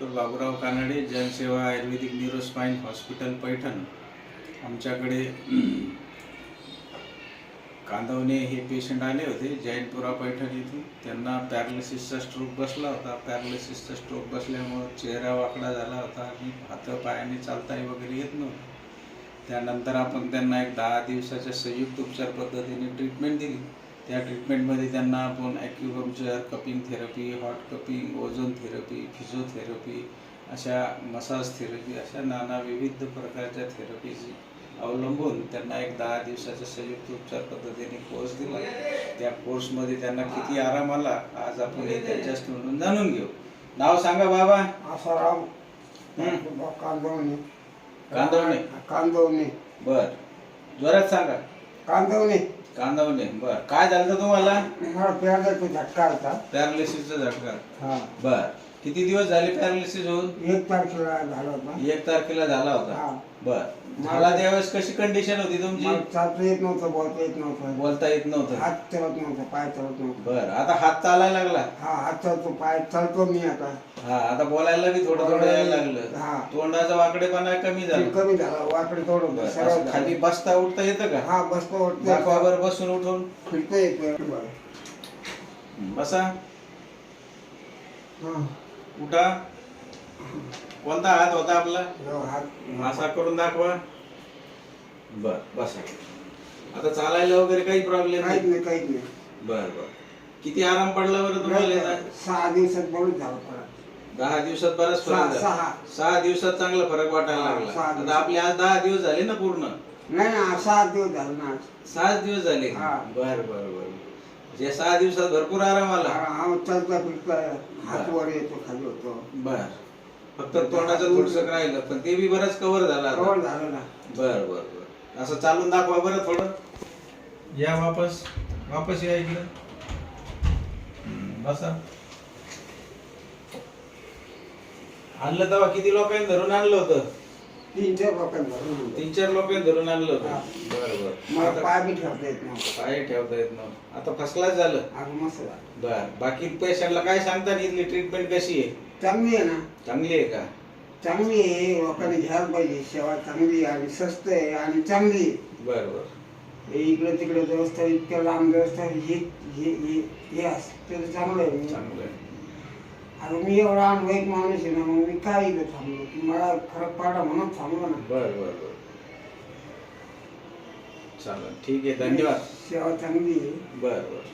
Doctor Baburao Kanade जनसेवा आयुर्वेदिक न्यूरोस्पाईन hospital Paithan. आमच्याकडे कांदवणे हे पेशंट आले होते जैनपुरा पैठण येथून त्यांना पॅरालिसिसचा स्ट्रोक बसला होता. पॅरालिसिसचा स्ट्रोक बसल्यामुळं चेहरा वाकडा झाला होता आणि हात पायाने चालताही वगैरे येत नव्हतं. त्यानंतर आपण त्यांना एक दहा दिवसाच्या संयुक्त उपचार पद्धतीने ट्रीटमेंट दिली. त्या ट्रीटमेंटमध्ये त्यांना आपण acupuncture cupping therapy hot cupping ozone therapy physiotherapy अशा मसाज थेरपी अशा नाना विविध प्रकारच्या थेरपीची अवलंबून त्यांना एक दहा दिवसाच्या संयुक्त उपचार पद्धतीने कोर्स दिला. त्या कोर्समध्ये त्यांना किती आराम आला आज आपण हे त्यांच्याच म्हणून जाणून घेऊ. नाव सांगा बाबा. आसाराम. कांदवणे. कांदवणे. कांदवणे. बर. जोरात सांगा. कांदवणे. कांदवणे बर. काय झालं तुम्हाला? मला प्यायला झटका आलता पॅरालिसिसचा झटका. हा. बर. किती दिवस झाले पॅरालिसिस होऊन? एक तारखेला झाला होता. एक तारखेला झाला होता. हा. बर. मला त्यावेळेस कशी कंडिशन होती तुमची? चालता येत नव्हतं बोलता येत नव्हतं. बोलता येत नव्हतं. हात चालत नव्हतं पाय चालत नव्हतं. बर. आता हात चालायला लागला? हा हात चालतो पाय चालतो मी आता. हा आता बोलायला बी थोडं थोडं यायला लागलं. हा. तोंडाचा वाकडेपणा कमी ते झाला कमी झाला वाकडे थोडं बरं, सरळ असं खाली. बसता उठता येतं का? हा बसतो वाटतं दाखवावर बसून उठून? फिरतो येतो. बसा. हा. उठा. कोणता हात होता आपला? हो, हात. असा करून दाखवा. बर बसा. आता चालायला वगैरे काही प्रॉब्लेम काहीच नाही नाही काहीच नाही. बर बर. किती आराम पडला बरं तुम्हाला? सहा दिवसात बरोबर झालं परत दहा दिवसात बराच सहा फरक झाला. सहा. सहा दिवसात चांगला फरक वाटायला हा, लागला. सहा आता दिवसात. आपले आज दहा दिवस झाले ना पूर्ण? नाही ना सहा दिवस झालं ना आज. सहा दिवस झाले. हा. बर बर बर. जे सहा दिवसात भरपूर आराम आला. हा चालता फिरता हात वर येतो खाली होतो. बर. फक्त तोंडाचं थोडस राहिलं पण ते बी बरंच कव्हर झालं. कवर झालं ना. बर बर बर. असं चालून दाखवा बरं थोडं. या वापस वापस या इकडं. बसा. आणलं तेव्हा किती लोकांनी धरून आणलं होतं? तीन चार लोकांना म्हणतो. तीन चार लोकांनी धरून आणलं हा. होतं. बर बर मला आता पाय बी ठेवता येत नव्हतं. पाय ठेवता येत नव्हतं. आता फर्स्ट क्लास झालं. आज मस्त झालं. बर. बाकी पेशंटला काय सांगता इथली ट्रीटमेंट कशी आहे? चांगली आहे ना? चांगली आहे का? चांगली आहे. लोकांनी घ्यायला पाहिजे. सेवा चांगली आहे आणि स्वस्त आहे आणि चांगली आहे. बर बर हे इकडे तिकडे व्यवस्था इतक्या लांब व्यवस्था हे हे हे हे असं. ते तर चांगलं आहे. चांगलं आहे. आणि मी एवढा अनुभविक माणूस आहे ना मग मी काय इकडे थांबलो? की मला फरक पडला म्हणून थांबलो ना. बर बर बर. चालेल ठीक आहे धन्यवाद. सेवा चांगली आहे. बर बर.